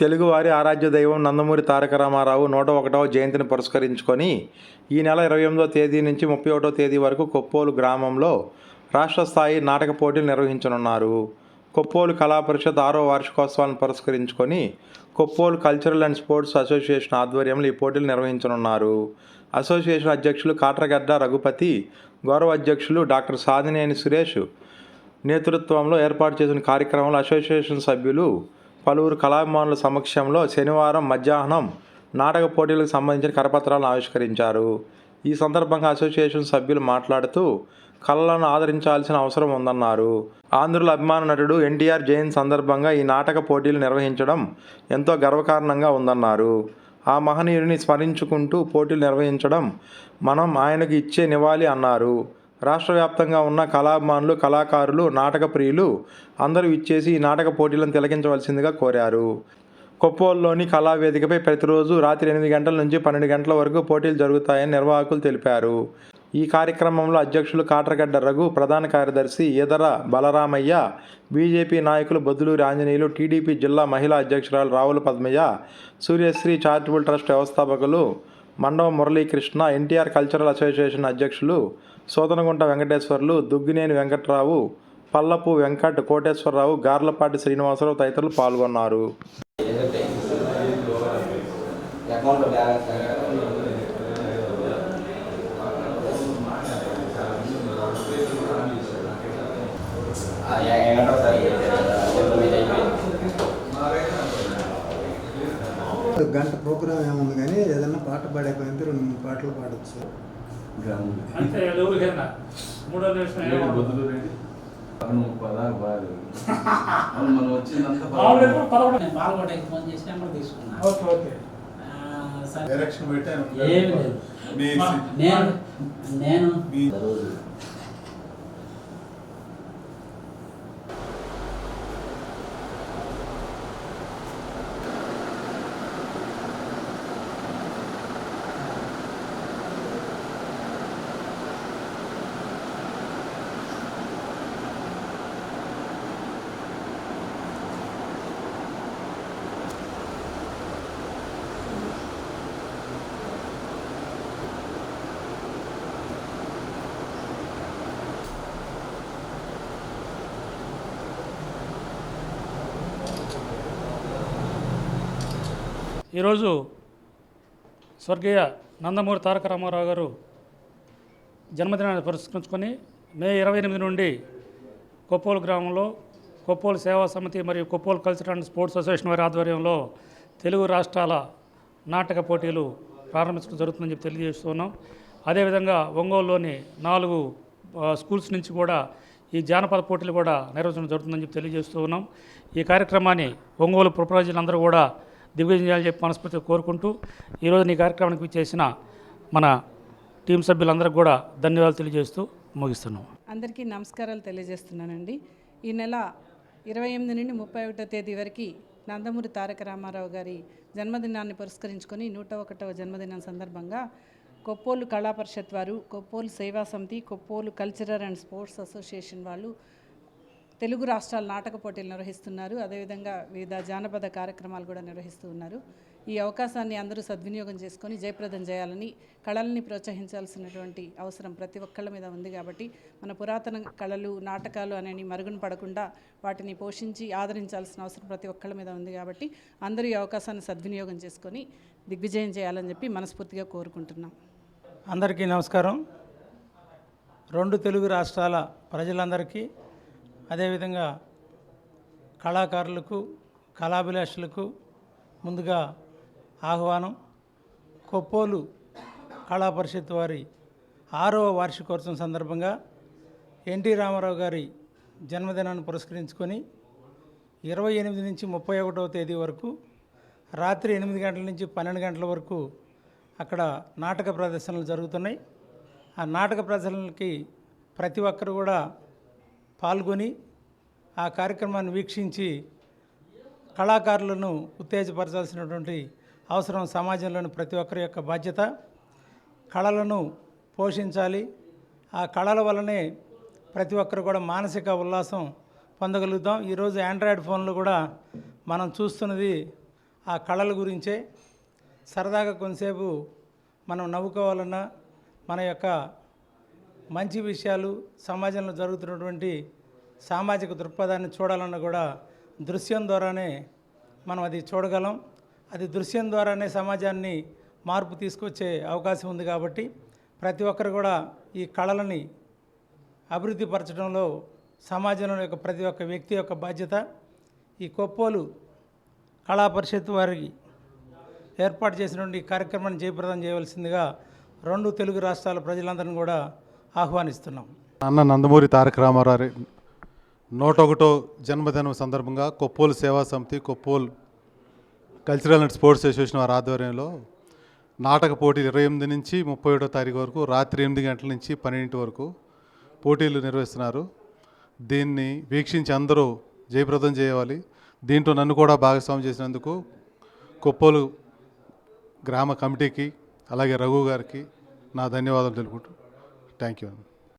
తెలుగువారి ఆరాధ్య దైవం నందమూరి తారక రామారావు నూట ఒకటవ జయంతిని పురస్కరించుకొని ఈ నెల ఇరవై ఎనిమిదో తేదీ నుంచి ముప్పై ఒకటో తేదీ వరకు కొప్పోలు గ్రామంలో రాష్ట్ర స్థాయి నాటక పోటీలు నిర్వహించనున్నారు. కొప్పోలు కళా పరిషత్ ఆరో వార్షికోత్సవాన్ని పురస్కరించుకొని Koppolu cultural and sports association ఆధ్వర్యంలో ఈ పోటీలు నిర్వహించనున్నారు. అసోసియేషన్ అధ్యక్షులు కాట్రగడ్డ రఘుపతి గౌరవ అధ్యక్షులు డాక్టర్ సాదినేని సురేష్ నేతృత్వంలో ఏర్పాటు చేసిన కార్యక్రమంలో అసోసియేషన్ సభ్యులు పలువురు కళాభిమానుల సమక్షంలో శనివారం మధ్యాహ్నం నాటక పోటీలకు సంబంధించిన కరపత్రాలను ఆవిష్కరించారు. ఈ సందర్భంగా అసోసియేషన్ సభ్యులు మాట్లాడుతూ కళలను ఆదరించాల్సిన అవసరం ఉందన్నారు. ఆంధ్రుల అభిమాన నటుడు ఎన్టీఆర్ జయంతి సందర్భంగా ఈ నాటక పోటీలు నిర్వహించడం ఎంతో గర్వకారణంగా ఉందన్నారు. ఆ మహనీయుడిని స్మరించుకుంటూ పోటీలు నిర్వహించడం మనం ఆయనకు ఇచ్చే నివాళి అన్నారు. రాష్ట్ర వ్యాప్తంగా ఉన్న కళాభిమానులు కళాకారులు నాటక ప్రియులు అందరూ ఇచ్చేసి ఈ నాటక పోటీలను తిలకించవలసిందిగా కోరారు. కొప్పోల్లోని కళావేదికపై ప్రతిరోజు రాత్రి ఎనిమిది గంటల నుంచి పన్నెండు గంటల వరకు పోటీలు జరుగుతాయని నిర్వాహకులు తెలిపారు. ఈ కార్యక్రమంలో అధ్యక్షులు కాట్రగడ్డ రఘు ప్రధాన కార్యదర్శి ఈదర బలరామయ్య బీజేపీ నాయకులు బొద్దులూరి ఆంజనేయులు టీడీపీ జిల్లా మహిళా అధ్యక్షురాలు రావుల పద్మయ్య సూర్యశ్రీ చారిటబుల్ ట్రస్ట్ వ్యవస్థాపకులు Mandava Muralikrishna NTR cultural association అధ్యక్షులు సోదనగుంట వెంకటేశ్వర్లు దుగ్గినేని వెంకట్రావు పల్లపు వెంకట్ కోటేశ్వరరావు గార్లపాటి శ్రీనివాసరావు తదితరులు పాల్గొన్నారు అకౌంట్ గంట ప్రోగ్రామ్ ఏముంది కానీ ఏదన్నా పాట పాడైపోయింది రెండు మూడు పాటలు పాడచ్చు. ఎవరికైనా మూడో వచ్చిందంత ఫోన్ చేసి నెంబర్ తీసుకున్నా. Okay okay. ఆ, సరే. డైరెక్షన్ పెట్టాను. నేను నేను ఈరోజు స్వర్గీయ నందమూరి తారక రామారావు గారు జన్మదినాన్ని పురస్కరించుకొని మే ఇరవై ఎనిమిది నుండి కొప్పోలు గ్రామంలో కొప్పోలు సేవా సమితి మరియు Koppolu culture and sports association వారి ఆధ్వర్యంలో తెలుగు రాష్ట్రాల నాటక పోటీలు ప్రారంభించడం జరుగుతుందని చెప్పి తెలియజేస్తున్నాం అదేవిధంగా ఒంగోలులోని నాలుగు స్కూల్స్ నుంచి కూడా ఈ జానపద పోటీలు కూడా నిర్వహించడం జరుగుతుందని చెప్పి తెలియజేస్తూ ఉన్నాం. ఈ కార్యక్రమాన్ని ఒంగోలు ప్రజలందరూ కూడా దిగ్విజయం చేయాలని చెప్పి మనస్ఫూర్తిగా కోరుకుంటూ ఈరోజు ఈ కార్యక్రమానికి చేసిన మన టీం సభ్యులందరికీ కూడా ధన్యవాదాలు తెలియజేస్తూ ముగిస్తున్నాం. అందరికీ నమస్కారాలు తెలియజేస్తున్నానండి. ఈ నెల ఇరవై ఎనిమిది నుండి ముప్పై ఒకటో తేదీ వరకు నందమూరి తారక రామారావు గారి జన్మదినాన్ని పురస్కరించుకొని నూట ఒకటవ జన్మదినం సందర్భంగా కొప్పోలు కళా పరిషత్ వారు కొప్పోలు సేవా సమితి Koppolu cultural and sports association వాళ్ళు తెలుగు రాష్ట్రాల నాటక పోటీలు నిర్వహిస్తున్నారు. అదేవిధంగా వివిధ జానపద కార్యక్రమాలు కూడా నిర్వహిస్తూ ఉన్నారు. ఈ అవకాశాన్ని అందరూ సద్వినియోగం చేసుకొని జయప్రదం చేయాలని కళల్ని ప్రోత్సహించాల్సినటువంటి అవసరం ప్రతి ఒక్కళ్ళ మీద ఉంది కాబట్టి మన పురాతన కళలు నాటకాలు అనేవి మరుగున పడకుండా వాటిని పోషించి ఆదరించాల్సిన అవసరం ప్రతి ఒక్కళ్ళ మీద ఉంది కాబట్టి అందరూ ఈ అవకాశాన్ని సద్వినియోగం చేసుకొని దిగ్విజయం చేయాలని చెప్పి మనస్ఫూర్తిగా కోరుకుంటున్నాం. అందరికీ నమస్కారం. రెండు తెలుగు రాష్ట్రాల ప్రజలందరికీ అదేవిధంగా కళాకారులకు కళాభిలాషులకు ముందుగా ఆహ్వానం. కొప్పోలు కళా పరిషత్ వారి ఆరవ వార్షికోత్సవం సందర్భంగా ఎన్టీ రామారావు గారి జన్మదినాన్ని పురస్కరించుకొని ఇరవై ఎనిమిది నుంచి ముప్పై ఒకటవ తేదీ వరకు రాత్రి ఎనిమిది గంటల నుంచి పన్నెండు గంటల వరకు అక్కడ నాటక ప్రదర్శనలు జరుగుతున్నాయి. ఆ నాటక ప్రదర్శనలకి ప్రతి ఒక్కరు కూడా పాల్గొని ఆ కార్యక్రమాన్ని వీక్షించి కళాకారులను ఉత్తేజపరచాల్సినటువంటి అవసరం సమాజంలోని ప్రతి ఒక్కరి యొక్క బాధ్యత. కళలను పోషించాలి. ఆ కళల వల్లనే ప్రతి ఒక్కరు కూడా మానసిక ఉల్లాసం పొందగలుగుతాం. ఈరోజు ఆండ్రాయిడ్ ఫోన్లు కూడా మనం చూస్తున్నది ఆ కళల గురించే. సరదాగా కొంతసేపు మనం నవ్వుకోవాలన్నా మన యొక్క మంచి విషయాలు సమాజంలో జరుగుతున్నటువంటి సామాజిక దృక్పథాన్ని చూడాలన్నా కూడా దృశ్యం ద్వారానే మనం అది చూడగలం. అది దృశ్యం ద్వారానే సమాజాన్ని మార్పు తీసుకొచ్చే అవకాశం ఉంది కాబట్టి ప్రతి ఒక్కరు కూడా ఈ కళలని అభివృద్ధి పరచడంలో సమాజంలో యొక్క ప్రతి ఒక్క వ్యక్తి యొక్క బాధ్యత. ఈ కొప్పోలు కళా పరిషత్ వారికి ఏర్పాటు చేసినటువంటి కార్యక్రమాన్ని జయప్రదం చేయవలసిందిగా రెండు తెలుగు రాష్ట్రాల ప్రజలందరినీ కూడా ఆహ్వానిస్తున్నాం. అన్న నందమూరి తారక రామారావు నూట ఒకటో జన్మదినం సందర్భంగా కొప్పోలు సేవా సమితి Koppolu cultural and sports association వారి ఆధ్వర్యంలో నాటక పోటీలు ఇరవై ఎనిమిది నుంచి ముప్పై ఒకటో తారీఖు వరకు రాత్రి ఎనిమిది గంటల నుంచి పన్నెండింటి వరకు పోటీలు నిర్వహిస్తున్నారు. దీన్ని వీక్షించి అందరూ జయప్రదం చేయాలి. దీంట్లో నన్ను కూడా భాగస్వామ్యం చేసినందుకు కొప్పోలు గ్రామ కమిటీకి అలాగే రఘు గారికి నా ధన్యవాదాలు తెలుపుకుంటూ థ్యాంక్ యూ